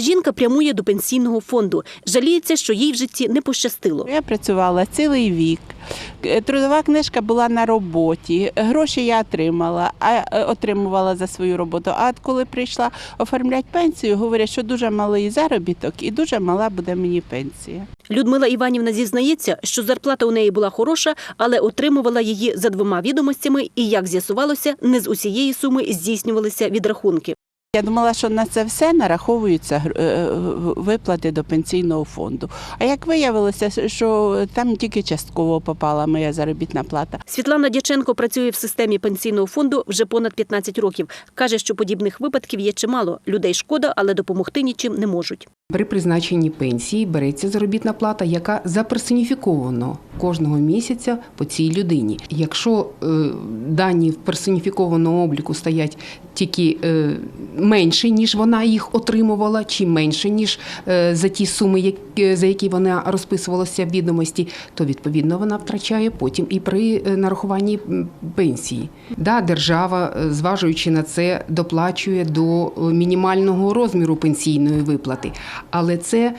Ця жінка прямує до пенсійного фонду. Жаліється, що їй в житті не пощастило. Я працювала цілий вік. Е, Трудова книжка була на роботі. Гроші я отримала, а е, отримувала за свою роботу. А коли прийшла оформляти пенсію, говорять, що дуже малий заробіток і дуже мала буде мені пенсія. Людмила Іванівна зізнається, що зарплата у неї була хороша, але отримувала її за двома відомостями, і як з'ясувалося, не з усієї суми здійснювалися відрахунки. Я думала, що на це все нараховуються е, виплати до пенсійного фонду. А як виявилося, що там тільки частково попала моя заробітна плата. Світлана Дяченко працює в системі пенсійного фонду вже понад 15 років. каже, що подібних випадків є чимало. Людей шкода, але допомогти нічим не можуть. При призначенні пенсії береться заробітна плата, яка заперсоніфіковано кожного місяця по цій людині. Якщо е, дані в персоніфікованому обліку стоять тільки е, менше, ніж вона їх отримувала, чи менше, ніж е, за ті суми, які, за які вона розписувалася в відомості, то відповідно вона втрачає потім і при е, нарахуванні пенсії. Да, держава, е, зважуючи на це, доплачує до е, мінімального розміру пенсійної виплати. Але це е,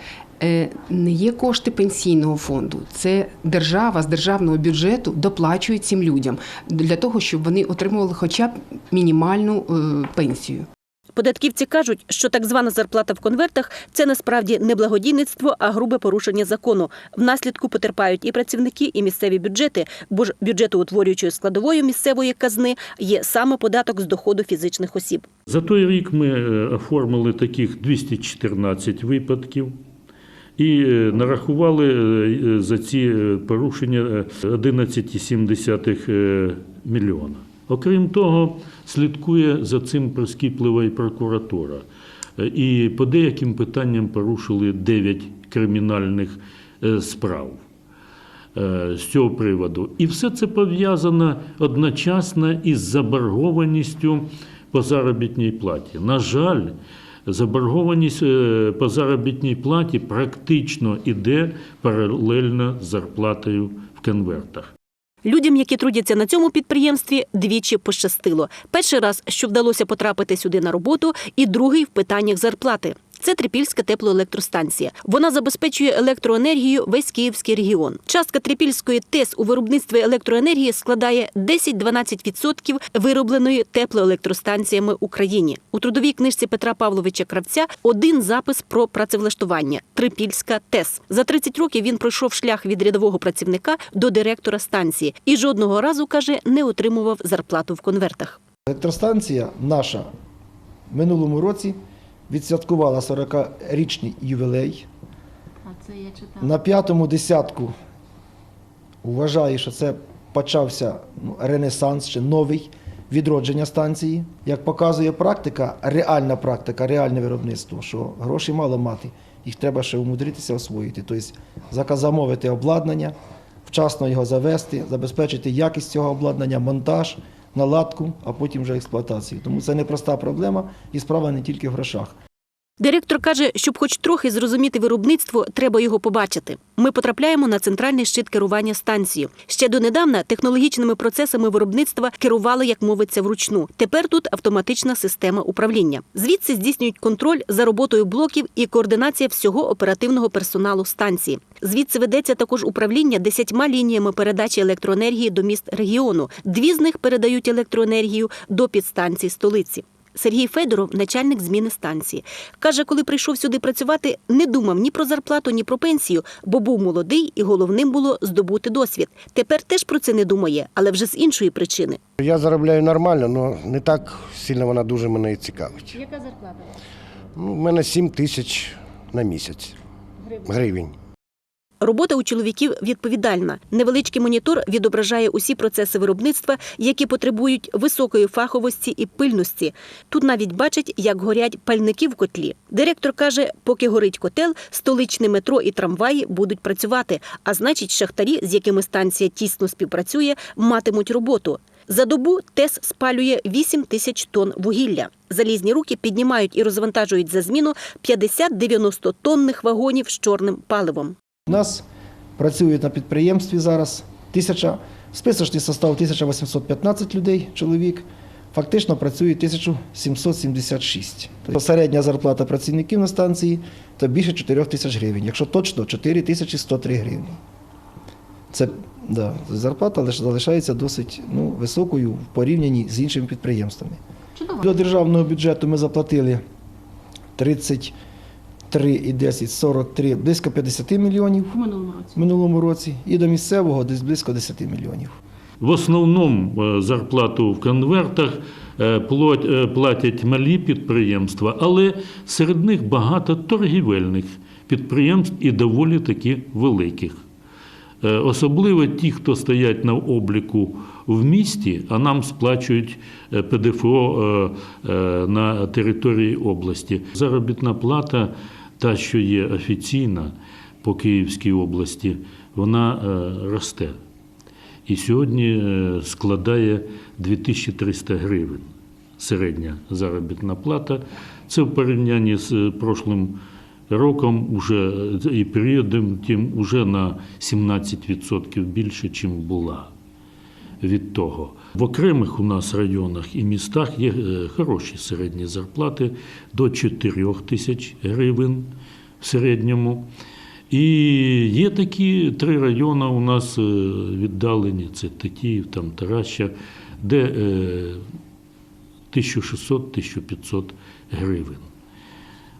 не є кошти пенсійного фонду. Це держава з державного бюджету доплачує цим людям для того, щоб вони отримували хоча б мінімальну е, пенсію. Податківці кажуть, що так звана зарплата в конвертах це насправді не благодійництво, а грубе порушення закону. Внаслідку потерпають і працівники, і місцеві бюджети, бо ж бюджетоутворюючою складовою місцевої казни є саме податок з доходу фізичних осіб. За той рік ми е, оформили таких 214 випадків і е, нарахували е, за ці е, порушення е, 11,7 е, мільйона. Окрім того, слідкує за цим прискіплива і прокуратура. Е, І по деяким питанням порушили 9 кримінальних е, справ е, з цього приводу. І все це пов'язано одночасно із заборгованістю по заробітній платі. На жаль, заборгованість е, по заробітній платі практично іде паралельно з зарплатою в конвертах. Людям, які трудяться на цьому підприємстві, двічі пощастило. Перший раз, що вдалося потрапити сюди на роботу, і другий в питаннях зарплати. Це Трипільська теплоелектростанція. Вона забезпечує електроенергію весь Київський регіон. Частка Трипільської ТЕС у виробництві електроенергії складає 10-12% виробленої теплоелектростанціями Україні. У трудовій книжці Петра Павловича Кравця один запис про працевлаштування Трипільська ТЕС. За 30 років він пройшов шлях від рядового працівника до директора станції і жодного разу каже не отримував зарплату в конвертах. Електростанція наша минулому році відсвяткувала 40-річний ювілей. На п'ятому десятку вважаю, що це почався ну, ренесанс, ще новий відродження станції. Як показує практика, реальна практика, реальне виробництво, що грошей мало мати, їх треба ще умудритися освоїти. Тобто зака- замовити обладнання, вчасно його завести, забезпечити якість цього обладнання, монтаж, наладку, а потім вже експлуатацію. Тому це непроста проблема і справа не тільки в грошах. Директор каже, щоб хоч трохи зрозуміти виробництво, треба його побачити. Ми потрапляємо на центральний щит керування станцією. Ще донедавна технологічними процесами виробництва керували, як мовиться, вручну. Тепер тут автоматична система управління. Звідси здійснюють контроль за роботою блоків і координація всього оперативного персоналу станції. Звідси ведеться також управління десятьма лініями передачі електроенергії до міст регіону. Дві з них передають електроенергію до підстанцій столиці. Сергій Федоров, начальник зміни станції, каже, коли прийшов сюди працювати, не думав ні про зарплату, ні про пенсію, бо був молодий і головним було здобути досвід. Тепер теж про це не думає, але вже з іншої причини. Я заробляю нормально, але не так сильно вона дуже мене і цікавить. Яка зарплата? Ну, у мене 7 тисяч на місяць гривень. Робота у чоловіків відповідальна. Невеличкий монітор відображає усі процеси виробництва, які потребують високої фаховості і пильності. Тут навіть бачать, як горять пальники в котлі. Директор каже, поки горить котел, столичне метро і трамваї будуть працювати. А значить, шахтарі, з якими станція тісно співпрацює, матимуть роботу. За добу ТЕС спалює 8 тисяч тонн вугілля. Залізні руки піднімають і розвантажують за зміну 50-90 тонних вагонів з чорним паливом. У нас працює на підприємстві зараз тисяча, списочний состав 1815 людей, чоловік. Фактично працює 1776. Тобто середня зарплата працівників на станції це більше 4 тисяч гривень, якщо точно 4103 гривні. Це да, зарплата залишається досить ну, високою в порівнянні з іншими підприємствами. До державного бюджету ми заплатили 30. 3,10, 43, близько 50 мільйонів в минулому році. минулому році і до місцевого десь близько 10 мільйонів. В основному е, зарплату в конвертах е, е, платять малі підприємства, але серед них багато торгівельних підприємств і доволі таки великих. Особливо ті, хто стоять на обліку в місті, а нам сплачують ПДФО на території області. Заробітна плата та, що є офіційна по Київській області, вона е, росте. І сьогодні е, складає 2300 гривень середня заробітна плата. Це в порівнянні з е, прошлим роком уже, і періодом тим уже на 17% більше, ніж була від того. В окремих у нас районах і містах є е, хороші середні зарплати до 4 тисяч гривень в середньому. І є такі три райони у нас е, віддалені: це Тетіїв, там Тараща, де е, 1600-1500 гривень.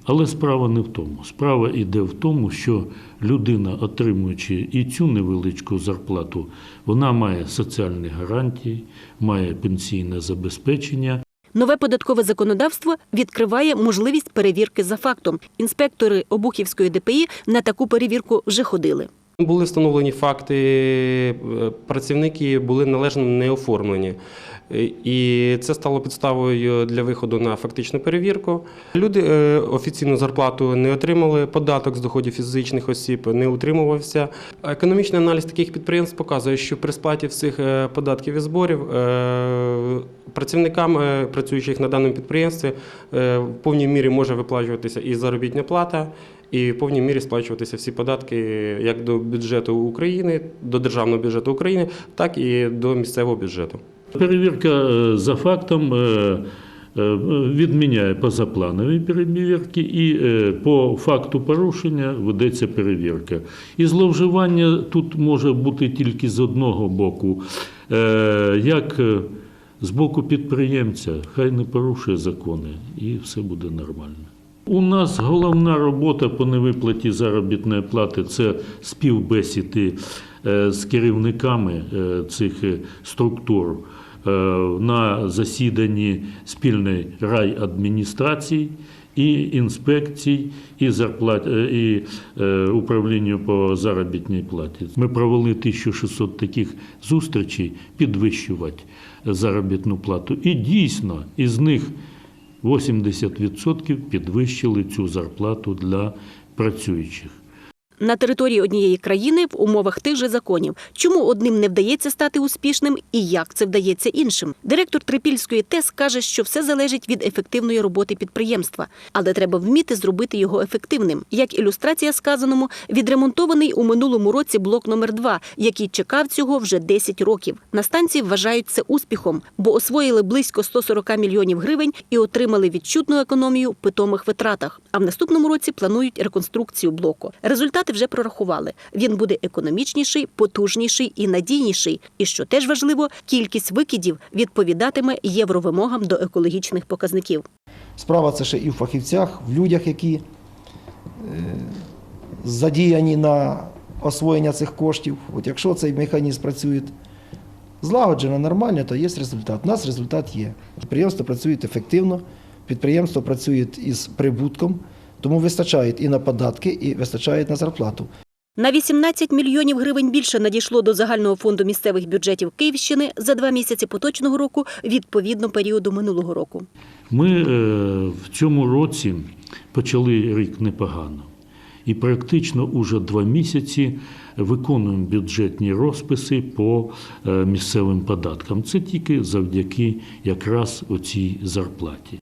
Але справа не в тому. Справа йде в тому, що людина, отримуючи і цю невеличку зарплату, вона має соціальні гарантії, має пенсійне забезпечення. Нове податкове законодавство відкриває можливість перевірки за фактом. Інспектори Обухівської ДПІ на таку перевірку вже ходили. Були встановлені факти, е, працівники були належно не оформлені. І це стало підставою для виходу на фактичну перевірку. Люди е, офіційну зарплату не отримали, податок з доходів фізичних осіб не утримувався. Економічний аналіз таких підприємств показує, що при сплаті всіх е, податків і зборів працівникам, працюючих на даному підприємстві, в повній мірі може виплачуватися і заробітня плата, і в повній мірі сплачуватися всі податки як до бюджету України, до державного бюджету України, так і до місцевого бюджету. Перевірка е, за фактом е, е, відміняє позапланові перевірки, і по факту порушення ведеться перевірка. І зловживання тут може бути тільки з одного боку, як з боку підприємця, хай не порушує закони, і все буде нормально. У нас головна робота по невиплаті заробітної плати це співбесіди е, з керівниками е, цих е, структур на засіданні спільної райадміністрації і інспекцій, і зарплат, і управлінню по заробітній платі. Ми провели 1600 таких зустрічей підвищувати заробітну плату. І дійсно із них 80% підвищили цю зарплату для працюючих. На території однієї країни в умовах тих же законів. Чому одним не вдається стати успішним і як це вдається іншим? Директор Трипільської ТЕС каже, що все залежить від ефективної роботи підприємства, але треба вміти зробити його ефективним. Як ілюстрація сказаному, відремонтований у минулому році блок номер 2 який чекав цього вже 10 років. На станції вважають це успіхом, бо освоїли близько 140 мільйонів гривень і отримали відчутну економію в питомих витратах. А в наступному році планують реконструкцію блоку. Результати вже прорахували. Він буде економічніший, потужніший і надійніший. І що теж важливо, кількість викидів відповідатиме євровимогам до екологічних показників. Справа це ще і в фахівцях, в людях, які е, задіяні на освоєння цих коштів. От якщо цей механізм працює злагоджено, нормально, то є результат. У нас результат є. Підприємство працює ефективно, підприємство працює із прибутком, тому вистачає і на податки, і вистачає на зарплату. На 18 мільйонів гривень більше надійшло до загального фонду місцевих бюджетів Київщини за два місяці поточного року відповідно періоду минулого року. Ми е, в цьому році почали рік непогано. І практично уже два місяці виконуємо бюджетні розписи по е, місцевим податкам. Це тільки завдяки якраз оцій зарплаті.